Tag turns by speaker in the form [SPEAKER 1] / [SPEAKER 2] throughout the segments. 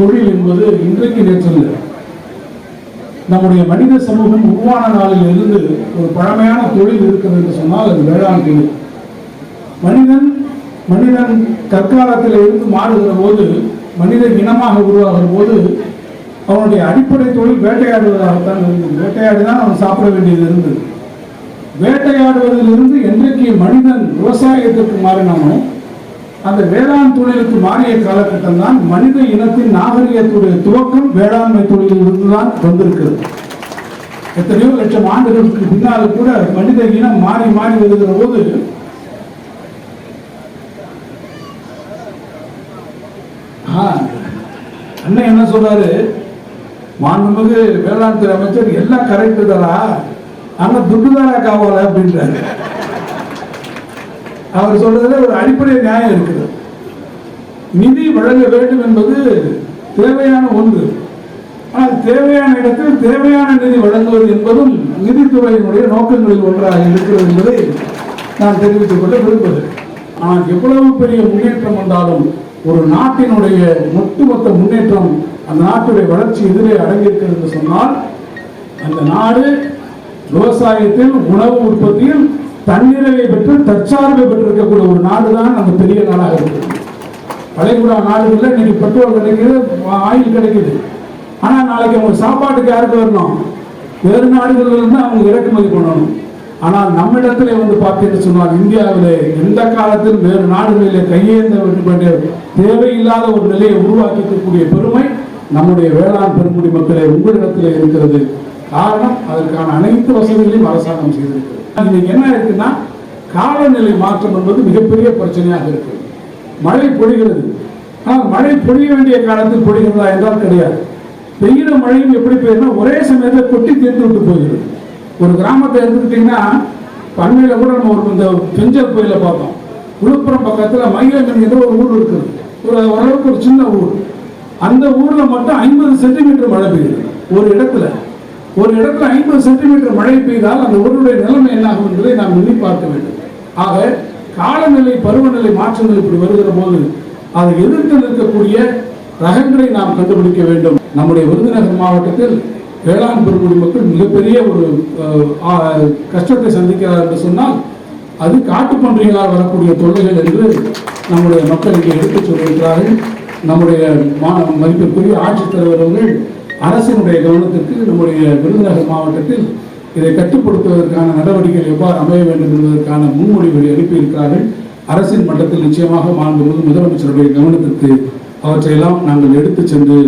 [SPEAKER 1] தொழில் என்பது இன்றைக்கு நேற்று நம்முடைய மனித சமூகம் உருவான நாளில் இருந்து ஒரு பழமையான தொழில் இருக்கிறது என்று சொன்னால் அது வேளாண் தொழில். மனிதன் மனிதன் தற்காலத்தில் இருந்து மாறுகிற போது மனித இனமாக உருவாகிற போது அவனுடைய அடிப்படை தொழில் வேட்டையாடுவதாகத்தான் இருந்தது. வேட்டையாடி தான் அவன் சாப்பிட வேண்டியது இருந்தது. வேட்டையாடுவதிலிருந்து என்றைக்கு மனிதன் விவசாயத்திற்கு மாறினானோ அந்த வேளாண் தொழிலுக்கு மாறிய காலகட்டம் தான் மனித இனத்தின் நாகரிகத்துடைய துவக்கம் வேளாண்மை தொழிலில் இருந்துதான் வந்திருக்கிறது. எத்தனையோ லட்சம் ஆண்டுகளுக்கு பின்னால் கூட மனித இனம் மாறி மாறி வருகிற போது அண்ணன் என்ன சொல்றாரு? மாண்புமிகு வேளாண் துறை அமைச்சர் எல்லாம் கரெக்ட் தாரா ஆனா துட்டு தாரா காவல அப்படின்றாரு. அவர் சொல்றதுல ஒரு அடிப்படை நியாயம் இருக்குது. நிதி வழங்க வேண்டும் என்பது தேவையான ஒன்று. ஆனால் தேவையான இடத்தில் தேவையான நிதி வழங்குவது என்பதும் நிதித்துறையினுடைய நோக்கங்களில் ஒன்றாக இருக்கிறது என்பதை நான் தெரிவித்துக் கொள்ள விரும்புகிறேன். ஆனால் எவ்வளவு பெரிய முன்னேற்றம் வந்தாலும் ஒரு நாட்டினுடைய ஒட்டுமொத்த முன்னேற்றம் அந்த நாட்டுடைய வளர்ச்சி எதிரே அடங்கியிருக்கிறது என்று சொன்னால் அந்த நாடு விவசாயத்தில் உணவு உற்பத்தியில் தன்னிறைவை பெற்று தற்சார்பை பெற்றிருக்கக்கூடிய ஒரு நாடு தான் நம்ம பெரிய நாடாக இருக்குது வளைகுடா நாடுகளில் இன்னைக்கு பெட்ரோல் கிடைக்குது ஆயில் கிடைக்குது. ஆனால் நாளைக்கு அவங்க சாப்பாட்டுக்கு யாருக்கு வரணும்? வேறு நாடுகளிலிருந்து அவங்க இறக்குமதி பண்ணணும். ஆனால் நம்மிடத்திலே வந்து பார்த்தீங்கன்னு சொன்னால் இந்தியாவிலே எந்த காலத்தில் வேறு நாடுகளிலே கையேந்த வேண்டிய தேவையில்லாத ஒரு நிலையை உருவாக்கிக்கக்கூடிய பெருமை நம்முடைய வேளாண் பெருங்குடி மக்களே உங்களிடத்திலே இருக்கிறது. காரணம் அதற்கான அனைத்து வசதிகளையும் அரசாங்கம் செய்திருக்கிறது. இன்னைக்கு என்ன இருக்குன்னா காலநிலை மாற்றம் என்பது மிகப்பெரிய பிரச்சனையாக இருக்கு. மழை பொழிகிறது. ஆனால் மழை பொழிய வேண்டிய காலத்தில் பொழிகிறதா என்றால் கிடையாது. பெய்கிற மழையும் எப்படி பெய்யுதுன்னா ஒரே சமயத்தில் கொட்டி தீர்த்து விட்டு போகிறது ஒரு கிராமத்தை எடுத்துக்கிட்டீங்கன்னா பண்மையில கூட நம்ம ஒரு இந்த பெஞ்சல் கோயில பார்த்தோம். விழுப்புரம் பக்கத்தில் மயிலம் ஏதோ ஒரு ஊர் இருக்குது. ஒரு ஓரளவுக்கு ஒரு சின்ன ஊர். அந்த ஊரில் மட்டும் ஐம்பது சென்டிமீட்டர் மழை பெய்யுது. ஒரு இடத்துல. ஒரு இடத்துல ஐம்பது சென்டிமீட்டர் மழை பெய்தால் அந்த ஊருடைய நிலைமை என்னாகும் என்பதை நாம் எண்ணி பார்க்க வேண்டும். ஆக காலநிலை பருவநிலை மாற்றங்கள் இப்படி வருகிற போது அதை எதிர்த்து நிற்கக்கூடிய ரகங்களை நாம் கண்டுபிடிக்க வேண்டும். நம்முடைய விருதுநகர் மாவட்டத்தில் வேளாண் பெருங்குடி மக்கள் மிகப்பெரிய ஒரு கஷ்டத்தை சந்திக்கிறார் என்று சொன்னால் அது காட்டுப்பன்றிகளால் வரக்கூடிய தொல்லைகள் என்று நம்முடைய மக்கள் இங்கே எடுத்துச் சொல்கின்றார்கள் நம்முடைய மதிப்பிற்குரிய ஆட்சித்தலைவர் அவர்கள் அரசினுடைய கவனத்திற்கு நம்முடைய விருதுநகர் மாவட்டத்தில் இதை கட்டுப்படுத்துவதற்கான நடவடிக்கைகள் எவ்வாறு அமைய வேண்டும் என்பதற்கான முன்மொழிவுகளை அனுப்பியிருக்கிறார்கள். அரசின் மட்டத்தில் நிச்சயமாக மாண்புமிகு முதலமைச்சருடைய கவனத்திற்கு அவற்றையெல்லாம் நாங்கள் எடுத்து சென்று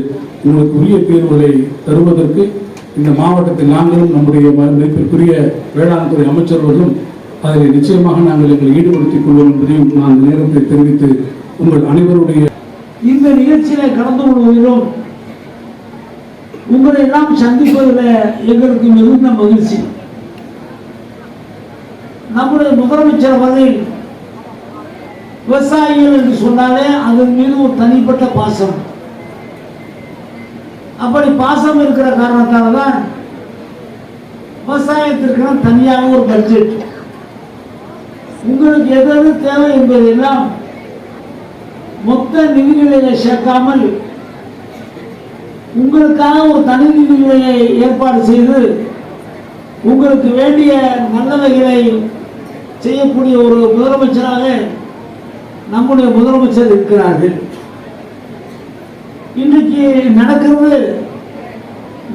[SPEAKER 1] உங்களுக்கு உரிய தீர்வுகளை தருவதற்கு இந்த மாவட்டத்தில் நாங்களும் நம்முடைய மதிப்பிற்குரிய வேளாண் துறை அமைச்சர்களும் அதில் நிச்சயமாக நாங்கள் எங்களை ஈடுபடுத்திக் கொள்வோம் என்பதையும் நான் நேரத்தை தெரிவித்து உங்கள் அனைவருடைய
[SPEAKER 2] இந்த நிகழ்ச்சியில கலந்து கொள்வதிலும் உங்களை எல்லாம் சந்திப்பதில் எங்களுக்கு மிகுந்த மகிழ்ச்சி. நம்முடைய முதலமைச்சர் அவர்கள் விவசாயிகள் என்று சொன்னாலே அதன் மீது ஒரு தனிப்பட்ட பாசம். அப்படி பாசம் இருக்கிற காரணத்தால் தான் விவசாயத்திற்கு தனியாக ஒரு பட்ஜெட் உங்களுக்கு எது எது தேவை என்பதெல்லாம் மொத்த நிதிநிலையை சேர்க்காமல் உங்களுக்காக ஒரு தனி நிதிநிலையை ஏற்பாடு செய்து உங்களுக்கு வேண்டிய நல்லவைகளை செய்யக்கூடிய ஒரு முதலமைச்சராக நம்முடைய முதலமைச்சர் இருக்கிறார்கள். இன்றைக்கு நடக்கிறது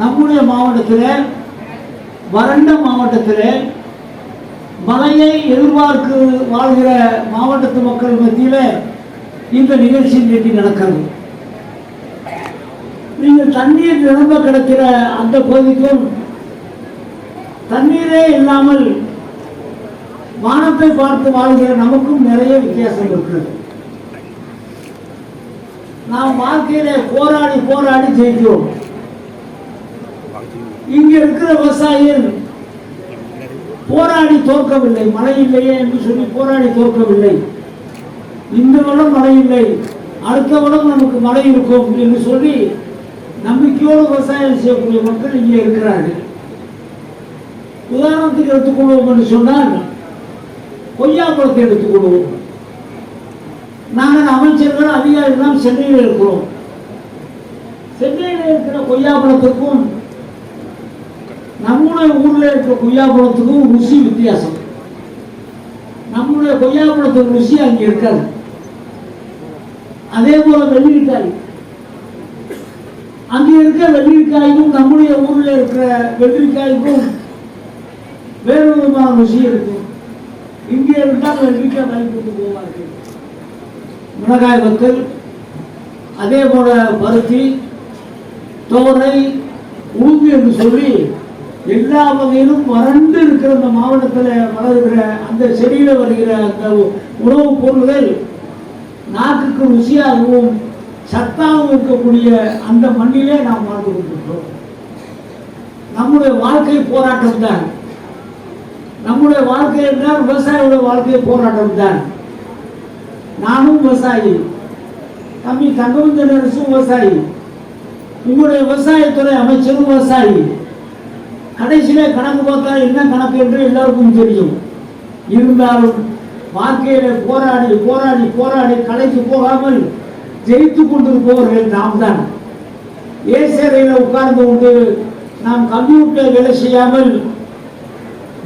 [SPEAKER 2] நம்முடைய மாவட்டத்தில் வறண்ட மாவட்டத்தில் மழையை எதிர்பார்த்து வாழ்கிற மாவட்டத்து மக்கள் மத்தியில் இந்த நிகழ்ச்சி இன்றைக்கு நடக்கிறது. நீங்கள் தண்ணீர் நிரம்ப கிடக்கிற அந்த பகுதிக்கும் தண்ணீரே இல்லாமல் வானத்தை பார்த்து வாழ்கிற நமக்கும் நிறைய வித்தியாசம் இருக்கிறது நாம் வாழ்க்கையில போராடி போராடி ஜெயிக்கிறோம். இங்க இருக்கிற விவசாயிகள் போராடி தோற்கவில்லை. மழை இல்லையே என்று சொல்லி போராடி தோற்கவில்லை. இந்த வளம் மழை இல்லை. அடுத்த வளம் நமக்கு மழை இருக்கும் என்று சொல்லி நம்பிக்கையோடு விவசாயம் செய்யக்கூடிய மக்கள் இங்கே இருக்கிறார்கள். உதாரணத்துக்கு எடுத்துக்கொள்வோம் என்று சொன்னால் கொய்யாப்பழத்தை எடுத்துக்கொள்வோம். நாங்கள் அமைச்சர்கள் அதிகாரிகள் சென்னையில் இருக்கிறோம். சென்னையில் இருக்கிற கொய்யாப்பழத்துக்கும் நம்முடைய ஊர்ல இருக்கிற கொய்யாப்பழத்துக்கும் ருசி வித்தியாசம். நம்முடைய கொய்யாப்பழத்துக்கு ருசி அங்கே இருக்காது. அதே போல வெள்ளரிக்காய் அங்கே இருக்கிற வெள்ளிக்காய்க்கும் நம்முடைய ஊரில் இருக்கிற வெள்ளிக்காய்க்கும் வேறு விதமான ருசி இருக்கும் இங்கே இருந்தால் வெள்ளிக்காய் வாங்கி கொண்டு போவார்கள். மிளகாய் வத்தல் அதே போல பருத்தி தோரை உளுந்து என்று சொல்லி எல்லா வகையிலும் வறண்டு இருக்கிற அந்த மாவட்டத்தில் வளர்கிற அந்த செடியில வருகிற அந்த உணவுப் பொருள்கள் நாக்குக்கு ருசியாகவும் சத்தாகவும் இருக்கக்கூடிய அந்த மண்ணிலே நாம் வாழ்ந்து கொண்டிருக்கிறோம். நம்முடைய வாழ்க்கை போராட்டம் தான். நம்முடைய வாழ்க்கை என்றால் விவசாயியோட வாழ்க்கை போராட்டம் தான். நானும் விவசாயி. தம்பி தங்கவந்தன் அரசும் விவசாயி. உங்களுடைய விவசாயத்துறை அமைச்சரும் விவசாயி. கடைசியில் கணக்கு பார்த்தா என்ன கணக்கு என்று எல்லாருக்கும் தெரியும். இருந்தாலும் வாழ்க்கையில போராடி போராடி போராடி கலைக்கு போகாமல் ஜெயித்து கொண்டிருப்பவர்கள் நாம் தான் ஏசரையில் உட்கார்ந்து கொண்டு நாம் கம்ப்யூட்டர் வேலை செய்யாமல்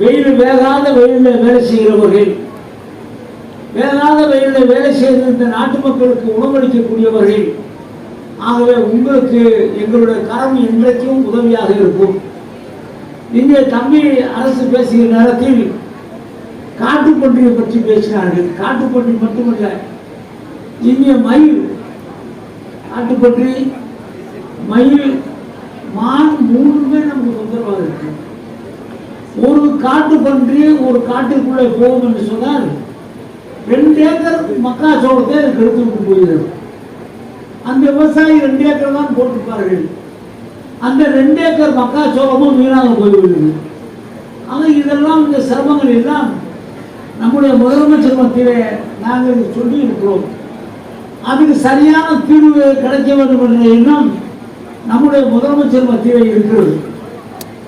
[SPEAKER 2] வெயில் வேகாத வெயிலில் வேலை செய்கிறவர்கள் வேகாத வெயிலில் வேலை செய்து இந்த நாட்டு மக்களுக்கு உணவளிக்கக்கூடியவர்கள் ஆகவே உங்களுக்கு எங்களுடைய கரம் என்றைக்கும் உதவியாக இருக்கும். இங்கே தம்பி அரசு பேசுகிற நேரத்தில் காட்டுப்பன்றியை பற்றி பேசினார்கள். காட்டுப்பன்றி மட்டுமல்ல இங்கே மயில் ஆட்டுப்பற்றி மயில் மான் மூணுமே நமக்கு தொந்தரவாக இருக்கு. ஒரு காட்டுப்பன்றி ஒரு காட்டுக்குள்ளே போகும் என்று சொன்னால் ரெண்டு ஏக்கர் மக்காச்சோளத்தை அதுக்கு விட்டு போயிடும் அந்த விவசாயி ரெண்டு ஏக்கர் தான் போட்டிருப்பார்கள். அந்த ரெண்டு ஏக்கர் மக்காச்சோளமும் வீணாக போய்விடுது. ஆனால் இதெல்லாம் இந்த சிரமங்கள் எல்லாம் நம்முடைய முதலமைச்சர் மத்தியிலே நாங்கள் சொல்லி இருக்கிறோம் அதுக்கு சரியான தீர்வு கிடைக்க வேண்டும் என்ற எண்ணம் நம்முடைய முதலமைச்சர் மத்தியில் இருக்கிறது.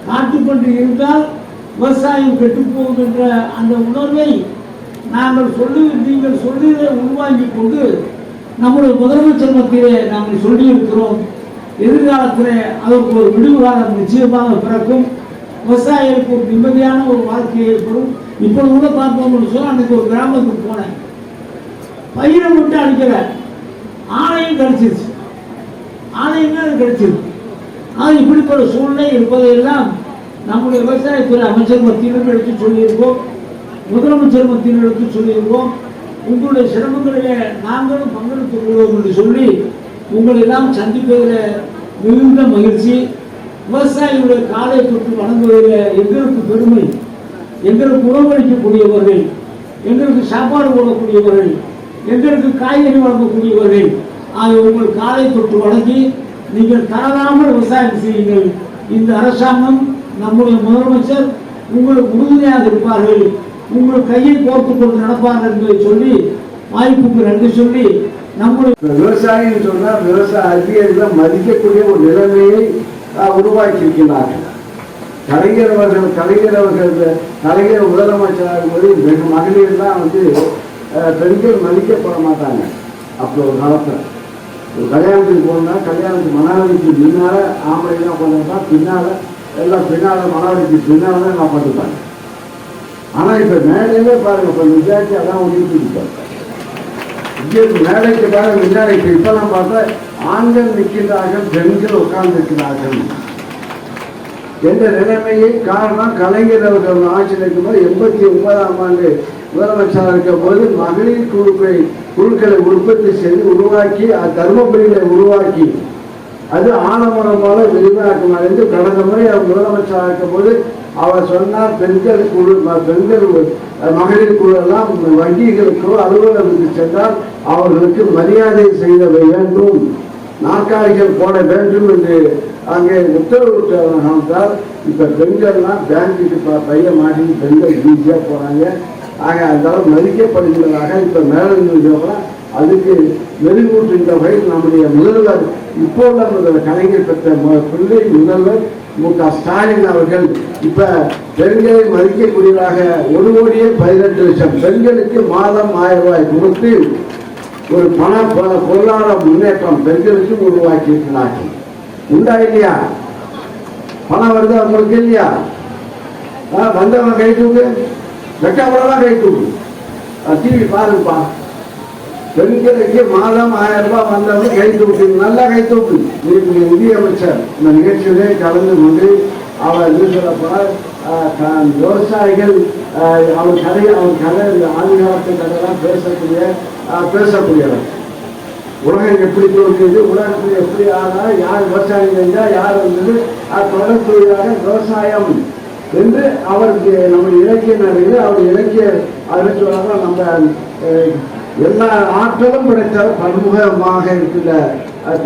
[SPEAKER 2] காட்டுக்கொண்டு இருந்தால் விவசாயம் கெட்டுப்போகும் என்ற அந்த உணர்வை நாங்கள் சொல்லி நீங்கள் சொல்லியதை உள்வாங்கி கொண்டு நம்முடைய முதலமைச்சர் மத்தியிலே நாங்கள் சொல்லியிருக்கிறோம். எதிர்காலத்தில் அதற்கு ஒரு விடிவு காலம் நிச்சயமாக பிறக்கும். விவசாயிகளுக்கு ஒரு நிம்மதியான ஒரு வாழ்க்கை ஏற்படும் இப்போ கூட பார்த்தோம்னு சொன்னால் அன்றைக்கி ஒரு கிராமத்துக்கு போனேன். பயிரை விட்டு அடிக்கிற ஆணையும் கிடைச்சிருச்சு. ஆணையுமே அது கிடைச்சிருக்கு. ஆனால் இப்படிப்பட்ட சூழ்நிலை இருப்பதையெல்லாம் நம்முடைய விவசாயத்துறை அமைச்சர் மத்தியிலும் எடுத்து சொல்லியிருக்கோம். முதலமைச்சர் மத்தியில் எடுத்து சொல்லியிருக்கோம். உங்களுடைய சிரமங்களிலே நாங்களும் பங்கெடுத்துக் கொள்வோம் என்று சொல்லி உங்களெல்லாம் சந்திப்பதில் மிகுந்த மகிழ்ச்சி. விவசாயிகளுடைய காலை தொற்று வழங்குவதில் எங்களுக்கு பெருமை. எங்களுக்கு உணவளிக்கக்கூடியவர்கள் எங்களுக்கு சாப்பாடு போடக்கூடியவர்கள் எங்களுக்கு காய்கறி வழங்கக்கூடியவர்கள் அது உங்கள் காலை தொட்டு வணங்கி நீங்கள் தளராமல் விவசாயம் செய்யுங்கள். இந்த அரசாங்கம் நம்முடைய முதலமைச்சர் உங்களுக்கு உறுதுணையாக இருப்பார்கள். உங்கள் கையை கோர்த்து கொண்டு நடப்பார்கள் என்பதை சொல்லி வாய்ப்புக்கு நன்றி சொல்லி நம்முடைய
[SPEAKER 3] விவசாயின்னு சொன்னா விவசாய அதிகாரிகள் மதிக்கக்கூடிய ஒரு நிலைமையை ஆஹ், உருவாக்கி இருக்கிறார்கள் கலைஞர் அவர்கள் கலைஞர் அவர்கள் கலைஞர் முதலமைச்சராக இருக்கும்போது மகளிர் தான் வந்து பெண்கள் மதிக்கப்பட மாட்டாங்க அப்போ ஒரு காலத்தில். ஒரு கல்யாணத்துக்கு போனால் கல்யாணத்துக்கு மனாவளிக்கு முன்னால் ஆம்பளை தான் பின்னால் எல்லாம் பின்னால் மணவரைக்கு பின்னால் தான் நான் பண்ணுவாங்க ஆனால் இப்போ மேலேயே பாருங்க இப்போ விசாரிச்சு அதான் ஒழிட்டு இங்கே மேடைக்கு பாருங்க முன்னாடி இப்போ நான் பார்த்தா ஆண்கள் நிற்கிறார்கள் பெண்கள் உட்கார்ந்து இருக்கிறார்கள் என்ற நிலைமையை காரணம் கலைஞர் அவர்கள் ஆட்சியில் இருக்கும்போது எண்பத்தி ஒன்பதாம் ஆண்டு முதலமைச்சராக இருக்கும் போது மகளிர் குழுக்களை குழுக்களை உற்பத்தி செய்து உருவாக்கி அது தர்மபுரியில உருவாக்கி அது ஆலமரமாக விரிவாக்கம் அடைந்து கடந்த முறை அவர் முதலமைச்சராக இருக்கும் போது அவர் சொன்னார் பெண்கள் குழு பெண்கள் மகளிர் குழு எல்லாம் வங்கிகளுக்கோ அலுவலகத்துக்கு சென்றால் அவர்களுக்கு மரியாதை செய்தவை வேண்டும். நாற்காலிகள் போட வேண்டும் என்று அங்கே உத்தரவிட்டால் இப்போ பெண்கள்லாம் பேங்குக்கு பைய மாட்டி பெண்கள் ஈஸியாக போகிறாங்க ஆக அதனால மதிக்கப்படுகிறதாக இப்போ மேலும் அதுக்கு மெருகூட்டுகின்ற வகையில் நம்முடைய முதல்வர் இப்போ உள்ள கலைஞர் பெற்ற பிள்ளை முதல்வர் மு க. ஸ்டாலின் அவர்கள் இப்போ பெண்களை மதிக்கக்கூடியதாக ஒரு கோடியே பதினெட்டு லட்சம் பெண்களுக்கு மாதம் ஆயிரம் ரூபாய் கொடுத்து ஒரு பண பொருளாதார முன்னேற்றம் பெண்களுக்கும் உருவாக்கி இருக்கிறார்கள் உண்டா இல்லையா? பணம் வருது அவங்களுக்கு இல்லையா? ஆ, வந்தவன் கை தூக்கு. வெட்டவரெல்லாம் கை தூக்கு. டிவி பாருப்பா. பெண்களுக்கு மாதம் ஆயிரம் ரூபாய் வந்தவங்க கை தூக்கு. நல்லா கை தூக்கு. இன்னைக்கு நிதியமைச்சர் இந்த நிகழ்ச்சியிலே கலந்து கொண்டு அவர் என்ன சொல்லப்போனால் ஆஹ், விவசாயிகள் அவன் கதை அவன் கதை இந்த ஆதிகாலத்து கதைலாம் பேசக்கூடிய பேசக்கூடியவன். உலகம் எப்படி தோன்றியது உலகத்தில் எப்படி ஆனால் யார் விவசாயம் செஞ்சால் யார் வந்தது தொடர்புடையாக விவசாயம் என்று அவருக்கு நம்ம இலக்கிய நிறைய அவர் இலக்கிய அதில் நம்ம எல்லா ஆற்றலும் கிடைத்தாலும் பன்முகமாக இருக்கின்ற அஹ்,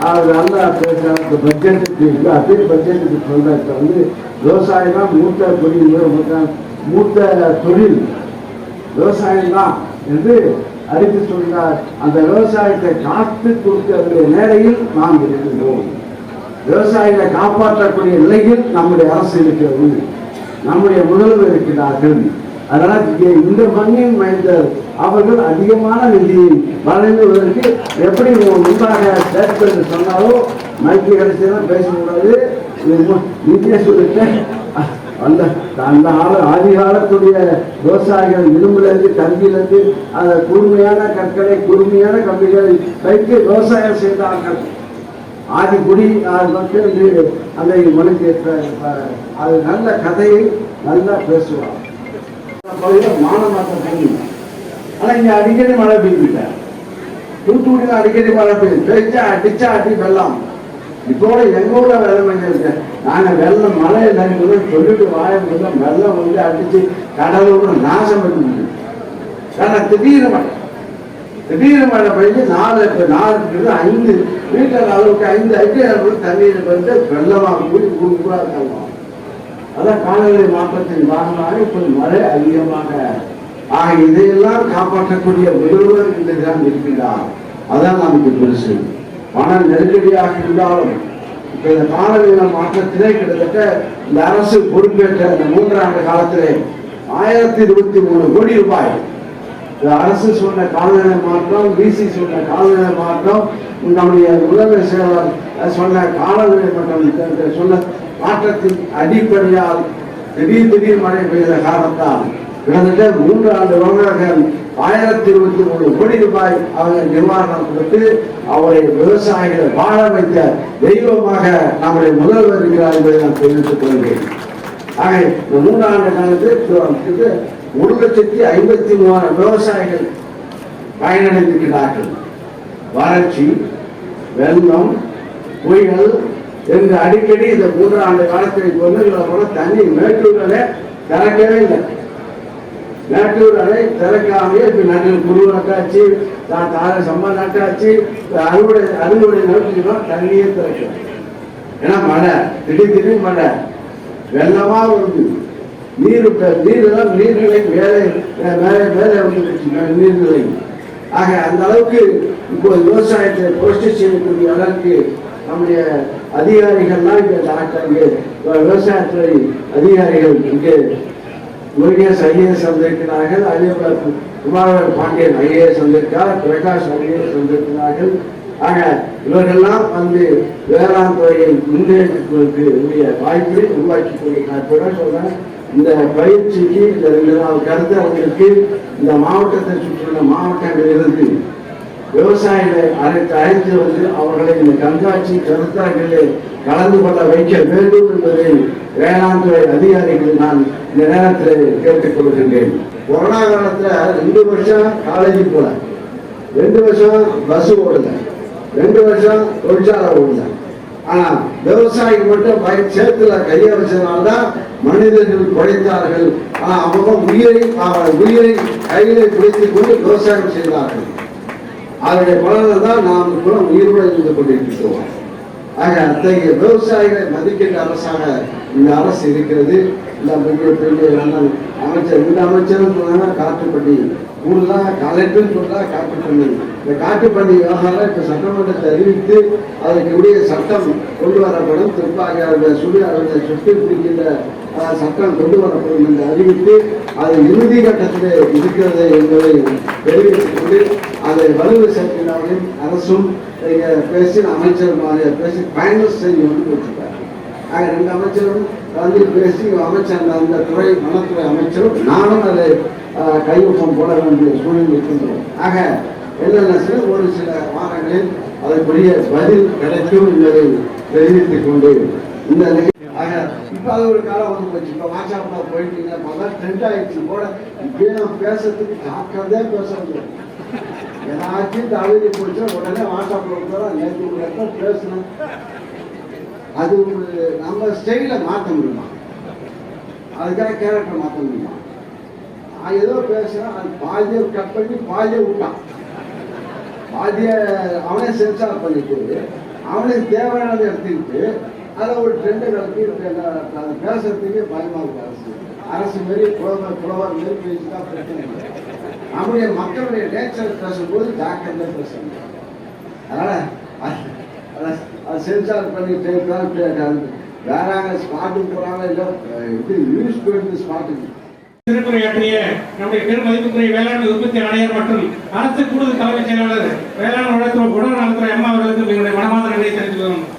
[SPEAKER 3] அவர்கள் நல்லா பேசுறாங்க பட்ஜெட்டுக்கு அப்படி பட்ஜெட்டுக்கு சொல்றாரு வந்து விவசாயம் தான் மூத்த தொழில் மூத்த- தொழில் விவசாயம் தான் என்று அறிவித்து சொல்கிறார் அந்த விவசாயத்தை காத்து கொடுக்கக்கூடிய நேரையில் நாம் இருக்கின்றோம். விவசாயிகளை காப்பாற்றக்கூடிய நிலையில் நம்முடைய அரசு இருக்கிறது. நம்முடைய முதல்வர் இருக்கிறார்கள். அதனால் இந்த மண்ணின் மைந்தர் அவர்கள் அதிகமான நிதியை வழங்குவதற்கு எப்படி முன்பாக ஸ்டேட்மெண்ட் சொன்னாலோ மைக்கு கடைசியெல்லாம் பேசக்கூடாது. நீதியை அந்த அந்த ஆள ஆதி காலத்துடைய விவசாயிகள் இரும்புலேருந்து கம்பியிலேருந்து அந்த கூர்மையான கற்களை கூர்மையான கம்பிகளை வைத்து விவசாயம் செய்தார்கள். ஆதி குடி அது அந்த மனுக்கு அது நல்ல கதையை நல்லா பேசுவார். மானமாக்க தண்ணி ஆனா இங்க அடிக்கடி மழை பெய்துட்டார் தூத்துக்குடியில் அடிக்கடி மழை பெய்யுது. பெய்ச்சா அடிச்சா அடி வெள்ளம். இப்போ எங்க ஊர்ல வெள்ளம் எங்க நாங்க வெள்ளம் மழை இல்லைன்னு சொல்லிட்டு வாய முடியல வெள்ளம் வந்து அடிச்சு கடலோட நாசம் பண்ணி ஆனா திடீர்னு மழை. திடீர்னு மழை பெய்ஞ்சு நாலு இப்ப நாலு ஐந்து. மீட்டர் அளவுக்கு ஐந்து அடி அளவுக்கு தண்ணீர் வந்து வெள்ளமாக கூடி கூடுதலா இருக்கலாம் அதான் காலநிலை மாற்றத்தின் காரணமாக இப்போது மழை அதிகமாக ஆக இதையெல்லாம் காப்பாற்றக்கூடிய முதல்வர் இன்றுதான் இருக்கின்றார். அதான் நமக்கு பெருசு பண நெருக்கடியாக இருந்தாலும் இப்போ இந்த காலநிலை மாற்றத்திலே கிட்டத்தட்ட இந்த அரசு பொறுப்பேற்ற இந்த மூன்றாண்டு காலத்திலே ஆயிரத்தி இருபத்தி மூணு கோடி ரூபாய். இந்த அரசு சொன்ன காலநிலை மாற்றம் பிசி சொன்ன காலநிலை மாற்றம் நம்முடைய முதல்வர் செயலர் சொன்ன காலநிலை மாற்றம் சொன்ன மாற்றத்தின் அடிப்படையால் திடீர் திடீர் மழை பெய்த காரணத்தால் கிட்டத்தட்ட மூன்று ஆண்டு வருடங்கள் ஆயிரத்தி இருபத்தி மூணு கோடி ரூபாய் அவர்கள் நிர்வாகம் கொடுத்து அவரை விவசாயிகளை வாழ வைத்த தெய்வமாக நம்முடைய முதல்வர் இருக்கிறார் என்பதை நான் தெரிவித்துக் கொள்கிறேன். ஆக இந்த மூன்றாண்டு காலத்தில் ஒரு லட்சத்தி ஐம்பத்தி மூவாயிரம் விவசாயிகள் பயனடைந்திருக்கிறார்கள். வறட்சி வெள்ளம் புயல் என்று அடிக்கடி இந்த மூன்று ஆண்டு காலத்தில் கொண்டுகளை போல தண்ணி மேட்டூரில் திறக்கவே இல்லை. மேட்டூர் அலை திறக்காமையே இப்ப நாட்டில் குரு நட்டாச்சு தான் தார சம்பா நட்டாச்சு அறுவடை அறுவடை நோக்கிக்கலாம் தண்ணியே திறக்கும் ஏன்னா மழை திடீர் திடீர் மழை. வெள்ளமா வருது. நீர் நீர் தான் நீர்நிலை மேலே மேலே மேலே வந்துருச்சு நீர்நிலை. ஆக அந்த அளவுக்கு இப்போ விவசாயத்தை போஸ்ட் செய்யக்கூடிய அளவுக்கு நம்முடைய அதிகாரிகள்லாம் இங்க டாக்டர் இங்கே விவசாயத்துறை அதிகாரிகள் இங்கே. முருகேஷ் ஐஏஎஸ் வந்திருக்கிறார்கள் அதே போல குமாரவர் பாண்டியன் ஐஏஎஸ் வந்திருக்கார் பிரகாஷ் ஐஏஎஸ் வந்திருக்கிறார்கள். ஆக இவர்கள்லாம் வந்து வேளாண் துறையை முன்னேற்றத்திற்கு உரிய வாய்ப்பை உருவாக்கி கொண்டிருக்கிறார் சொல்றேன் இந்த பயிற்சிக்கு இந்த ரெண்டு நாள் கருத்து அவங்களுக்கு இந்த மாவட்டத்தை சுற்றியுள்ள மாவட்டங்களிலிருந்து விவசாயிகளை அழைத்து அழைத்து வந்து அவர்களை இந்த கண்காட்சி கருத்தரங்கிலே கலந்து கொள்ள வைக்க வேண்டும் என்பதை வேளாண் துறை அதிகாரிகள் நான் இந்த நேரத்தில் கேட்டுக்கொள்கின்றேன் கொரோனா காலத்துல ரெண்டு வருஷம் காலேஜ் போல. ரெண்டு வருஷம் பஸ் ஓடல. ரெண்டு வருஷம் தொழிற்சாலை ஓடல. ஆனா விவசாயிக்கு மட்டும் பய சேத்துல கைய வச்சதுனால்தான் மனிதர்கள் குறைத்தார்கள் ஆனா அவங்க உயிரை அவர்கள் உயிரை கையிலே பிடித்துக் கொண்டு விவசாயம் செய்தார்கள். அவருடைய பலனை தான் நாம் கூட உயிரோடு இருந்து கொண்டிருக்கிறோம் ஆக அத்தகைய விவசாயிகளை மதிக்கின்ற அரசாக இந்த அரசு இருக்கிறது. இந்த பெரிய பெரிய அமைச்சர் இந்த அமைச்சரும் காட்டுப்படி காற்றுப்பட்டி கூடுதலாக கலெக்டர் சொல்லா காட்டு பண்ணி. இந்த காட்டு பண்ணி விவகாரம் இப்போ சட்டமன்றத்தை அறிவித்து அதற்கு உரிய சட்டம் கொண்டு வரப்படும். திருப்பாக அந்த சுடு அந்த சுட்டு பிடிக்கின்ற சட்டம் கொண்டு வரப்படும் என்று அறிவித்து அது இறுதி கட்டத்தில் இருக்கிறது என்பதை தெரிவித்துக் கொண்டு அதை வலுவு சேர்க்கிறார்கள் அரசும். இங்க பேசி அமைச்சருமாக பேசி பயணம் செய்யும் வச்சிருக்காங்க ஆக ரெண்டு அமைச்சரும் வந்து பேசி அமைச்சர் அந்த துறை வனத்துறை அமைச்சரும் நானும் அதை கையொப்பம் போட வேண்டிய சூழ்நிலை இருக்கின்றோம் ஆக என்னென்ன சில ஒரு சில வாரங்களில் அதற்குரிய பதில் கிடைக்கும் என்பதை தெரிவித்துக் கொண்டு இந்த நிகழ்ச்சி- ஆக இப்ப அது ஒரு காலம் வந்து போச்சு. இப்ப வாட்ஸ்அப்ல போயிட்டீங்க பார்த்தா ட்ரெண்ட் ஆயிடுச்சு போல. இப்பயே நான் பேசுறதுக்கு ஜாக்கிரதையா பேச முடியும் ஏதாச்சும் தவறி போச்சா உடனே வாட்ஸ்அப்பில் போறா நேற்று ஒரு பேசணும் அது நம்ம ஸ்டைல மாற்ற முடியுமா? அதுக்காக கேரக்டர் மாற்ற முடியுமா? நான் ஏதோ பேசுறேன் அது பாதியை கட் பண்ணி பாதியை விட்டான் பாதிய அவனே சென்சார் பண்ணிட்டு அவனே தேவையானதை எடுத்துக்கிட்டு அதை ஒரு ட்ரெண்டை கலப்பி அதை பேசுறதுக்கே பயமா இருக்கு அரசு. அரசு மாரி புலவர் புலவர் மாரி பேசிட்டா பிரச்சனை இல்லை. நம்முடைய மக்களுடைய நேச்சர் பேசும்போது ஜாக்கிரதை பேசணும் அதனால அதை சென்சார் பண்ணிட்டு தான் வேற ஸ்பாட்டுக்கு போறாங்க இல்லை இது யூஸ் பண்ணிட்டு ஸ்பாட்டுக்கு
[SPEAKER 4] திருக்குறையாற்றிய நம்முடைய பெருமதிப்புக்குரிய வேளாண் உற்பத்தி ஆணையர் மற்றும் அரசு கூடுதல் தலைமைச் செயலாளர் வேளாண் உணவுத்துறை உணவு நலத்துறை அம்மா அவர்களுக்கு எங்களுடைய மனமார்ந்த நன்றியை தெரிவித்துக் கொள்ளும்